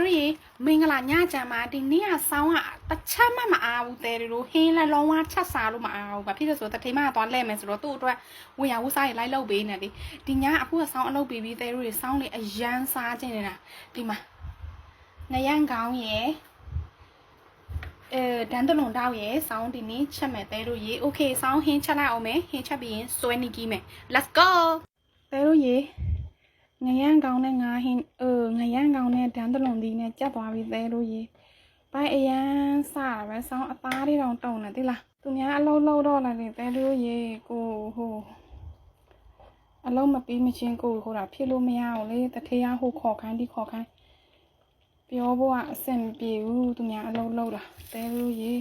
တို့ရေမင်္ဂလာညချမ်းပါဒီနေ့ကဆောင်းကတချက်မှမအားဘူးတဲတို့ဟင်းလည်းလုံးဝချက်စားလို့မအားဘူးဘာဖြစ်လဲဆိုတော့တထိမကသွားလဲမယ်ဆိုတော့သူ့အတွက်ဝင်ရဝစားရလိုက်လုပ်ပေးနေတယ်ဒီညအခုကဆောင်းအလုပ်ပေးပြီးတဲတို့ရေဆောင်းလေအရန်စားခြင်းနေတာဒီမှာနယံကောင်းရေအဲဒန်တလွန်တောက်ရဲ့ဆောင်းဒီနေ့ချက်မဲ့တဲတို့ရေ okay ဆောင်းဟင်းချက်လိုက်အောင်မယ်ဟင်းချက်ပြီးရင်စွဲနီကီးမယ် let's go တဲတို့ရေ ငရန်ကောင်နဲ့ငါဟင်းအငရန်ကောင်နဲ့ဒန်းတလွန်ဒီနဲ့ကြက်သွားပြီးသဲလို့ရေဘိုင်အရန်စတာပဲဆောင်းအသားလေးတောင်တုံနေသိလားသူများအလုံးလုံးတော့လည်းသဲလို့ရေကိုဟိုအလုံးမပြီးမချင်းကိုဟိုတာဖြစ်လို့မရအောင်လေတထေးရဟိုခေါ်ခိုင်းဒီခေါ်ခိုင်းပြောဖို့ကအဆင်မပြေဘူးသူများအလုံးလုံးတာသဲလို့ရေ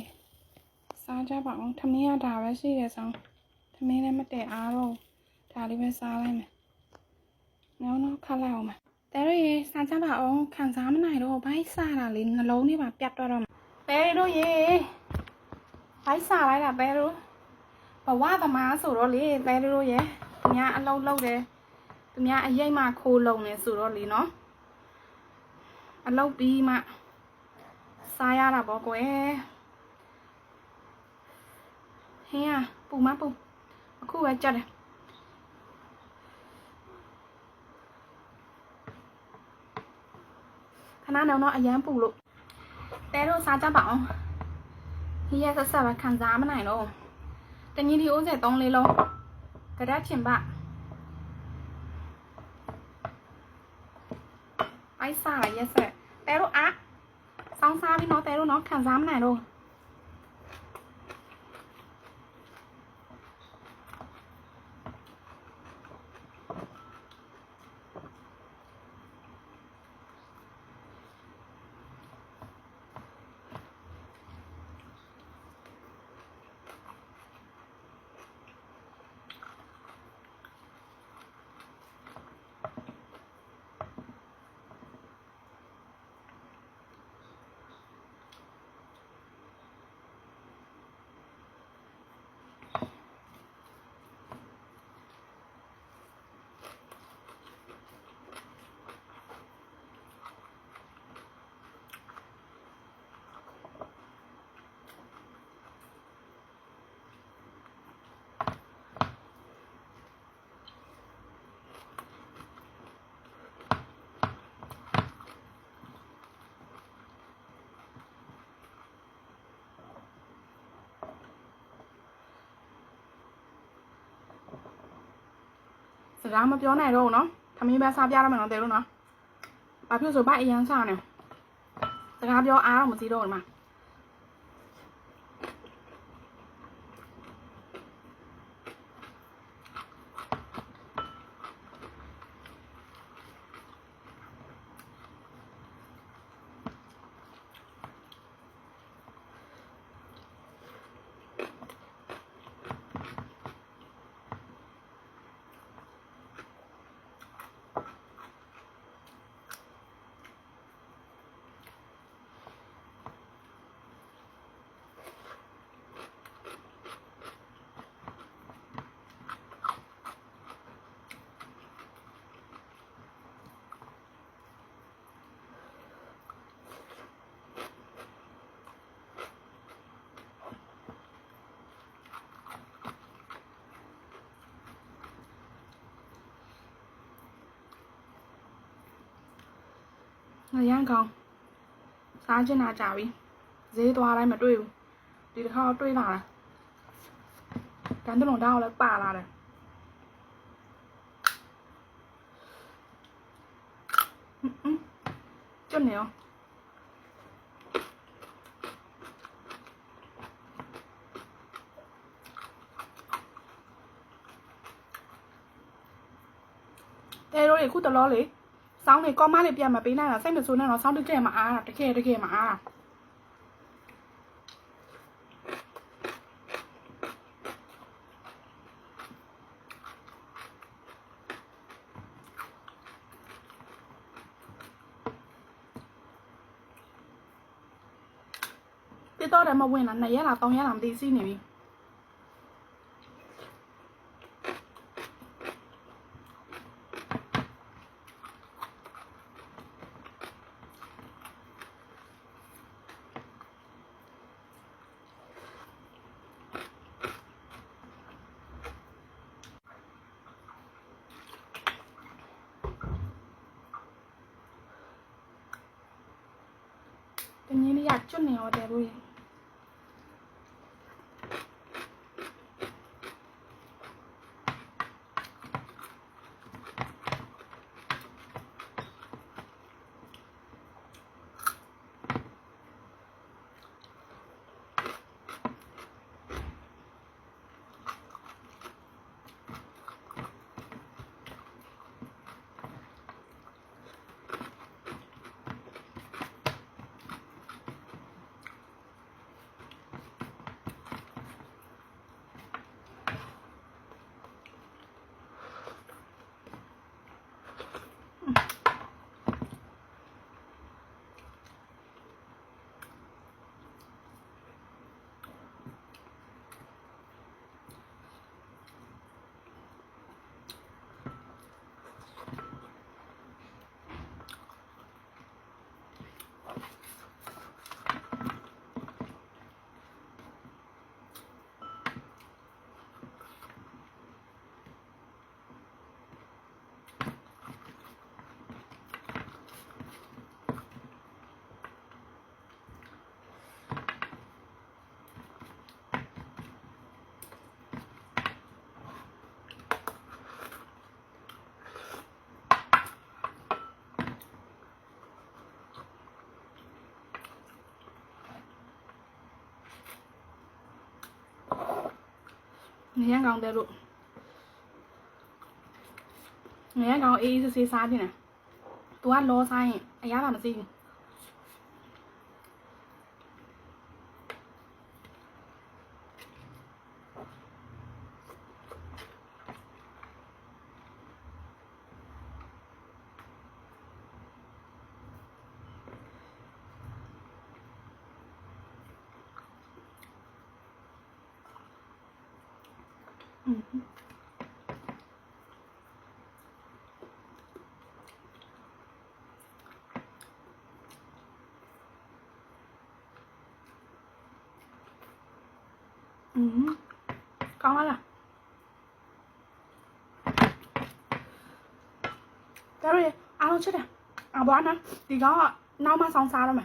စားကြပါအောင်ထမင်းရတာပဲရှိတယ်ဆောင်းထမင်းလည်းမတည့်အားတော့ဒါလေးပဲစားလိုက်မယ် နော်နော်ခါလိုက်အောင်မတဲရရေစားကြပါအောင်ခံစားမနိုင်တော့ဘိုက်စားတာလေနှလုံးလေးပါပြတ်တော့တော့တဲရတို့ရေဘိုက်စားလိုက်တာတဲတို့ဘဝသမားဆိုတော့လေတဲရတို့ရေသူများအလုံးလုံးတယ်သူများအရိပ်မှခိုးလုံနေဆိုတော့လေနော်အလုံးပြီးမှစားရတာပေါ့ကွယ်ဟင်းอ่ะပူမပူအခုပဲကြက်တယ် ခဏတော့တော့အရန်ပူလို့တဲတို့စားကြပါအောင်ဒီရက်ဆက်ဆက်ပဲခံစားမနိုင်တော့တညီဒီဦးစေ3လေးလုံးကြရက်ချင်ပါအိုက်စားရက်ဆက်တဲတို့အားစောင်းစားပြီးတော့တဲတို့တော့ခံစားမနိုင်တော့ စကားမပြောနိုင်တော့ဘူးနော်ထမင်းပဲစားပြရမယ်နော်တဲတို့နော်ဘာဖြစ်လို့ဆိုဘာအရန်စားနေစကားပြောအားတော့မသိတော့ဘူးဒီမှာ ငရမ်းကောင်းစားချင်တာကြာပြီဈေးသွားတိုင်းမတွေ့ဘူးဒီတစ်ခါတော့တွေ့လာတာတန်တလုံးတောက်လည်းပါလာတယ်ဟွန်းဟွန်းကျွတ်နေရောတဲတို့တွေခုတလောလေ စောင်းတွေကောမလေးပြန်မပေးနိုင်တာစိတ်မဆိုးနဲ့တော့စောင်းတစ်ကယ်မအားတာတကယ်တကယ်မအားတာတိတော့တယ်မဝင်တာ2ရက်လား3ရက်လားမသိစီးနေပြီ င်းလေးက ငရမ်းကောင်းတယ်လို့ငရမ်းကောင်းအေးအေးဆေးဆေးစားနေတယ်။ तू ကလောစားရင်အရသာမသိဘူး။ Ừ. ừ. Con ơi, là Cái gì? Ăn luôn chết à? À bố ăn á Thì có nấu mà xong sao rồi mà